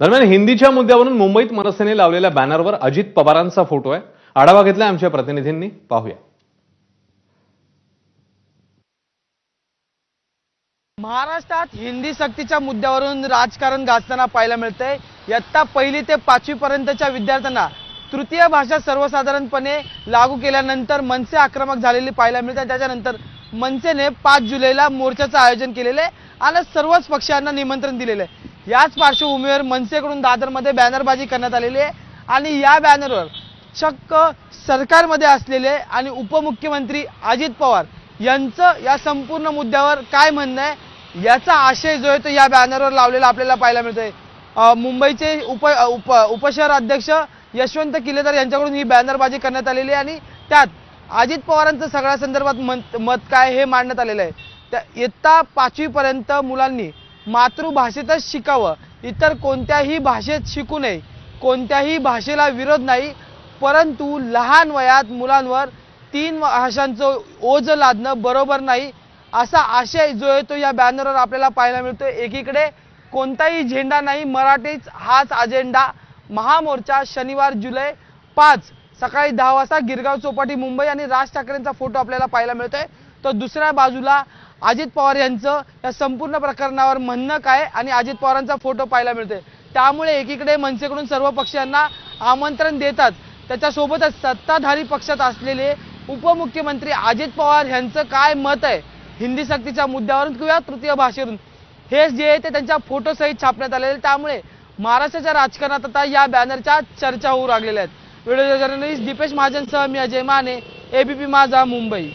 दरम्यान हिंदीच्या मुद्द्यावरून मुंबईत मनसेने लावलेल्या बॅनरवर अजित पवारांचा फोटो आहे. आढावा घेतला आमच्या प्रतिनिधींनी. पाहूया. महाराष्ट्रात हिंदी सक्तीच्या मुद्द्यावरून राजकारण गाजताना पाहायला मिळतंय. इयत्ता पहिली ते पाचवी पर्यंतच्या विद्यार्थ्यांना तृतीय भाषा सर्वसाधारणपणे लागू केल्यानंतर मनसे आक्रमक झालेली पाहायला मिळते त्याच्यानंतर मनसेने पाच जुलैला मोर्चाचं आयोजन केलेलं आहे आणि सर्वच पक्षांना निमंत्रण दिलेलं आहे. याच पार्श्वभूमीवर मनसेकडून दादरमध्ये बॅनरबाजी करण्यात आलेली आहे. आणि या बॅनरवर चक्क सरकारमध्ये असलेले आणि उपमुख्यमंत्री अजित पवार यांचं या संपूर्ण मुद्द्यावर काय म्हणणं आहे याचा आशय जो आहे तो या बॅनरवर लावलेला आपल्याला पाहायला मिळतोय. मुंबईचे उप उप उपशहर अध्यक्ष यशवंत किल्लेदार यांच्याकडून ही बॅनरबाजी करण्यात आलेली आहे आणि त्यात अजित पवारांचं सगळ्या संदर्भात मत मत काय हे मांडण्यात आलेलं आहे. त्या इयत्ता पाचवीपर्यंत मुलांनी मातृभाषेतच शिकावं. इतर कोणत्याही भाषेत शिकू नये. कोणत्याही भाषेला विरोध नाही. परंतु लहान वयात मुलांवर तीन भाषांचं ओझ लादणं बरोबर नाही असा आशय जो आहे तो या बॅनरवर आपल्याला पाहायला मिळतो एकीकडे कोणताही झेंडा नाही मराठीच हाच अजेंडा. महामोर्चा शनिवार जुलै पाच सकाळी दहा वाजता गिरगाव चौपाटी मुंबई आणि राज ठाकरेंचा फोटो आपल्याला पाहायला मिळतोय. तर दुसऱ्या बाजूला अजित पवार यांचं या संपूर्ण प्रकरणावर म्हणणं काय आणि अजित पवारांचा फोटो पाहायला मिळते त्यामुळे एकीकडे मनसेकडून सर्व पक्षांना आमंत्रण देतात. त्याच्यासोबतच सत्ताधारी पक्षात असलेले उपमुख्यमंत्री अजित पवार यांचं काय मत आहे? हिंदी सक्तीच्या मुद्द्यावरून किंवा तृतीय भाषेवरून? हे जे आहे ते त्यांच्या फोटोसहित छापण्यात आलेले त्यामुळे महाराष्ट्राच्या राजकारणात आता या बॅनरच्या चर्चा होऊ लागलेल्या आहेत. व्हिडिओ जर्नलिस्ट दीपेश महाजनसह मी अजय माने एबीपी माझा मुंबई.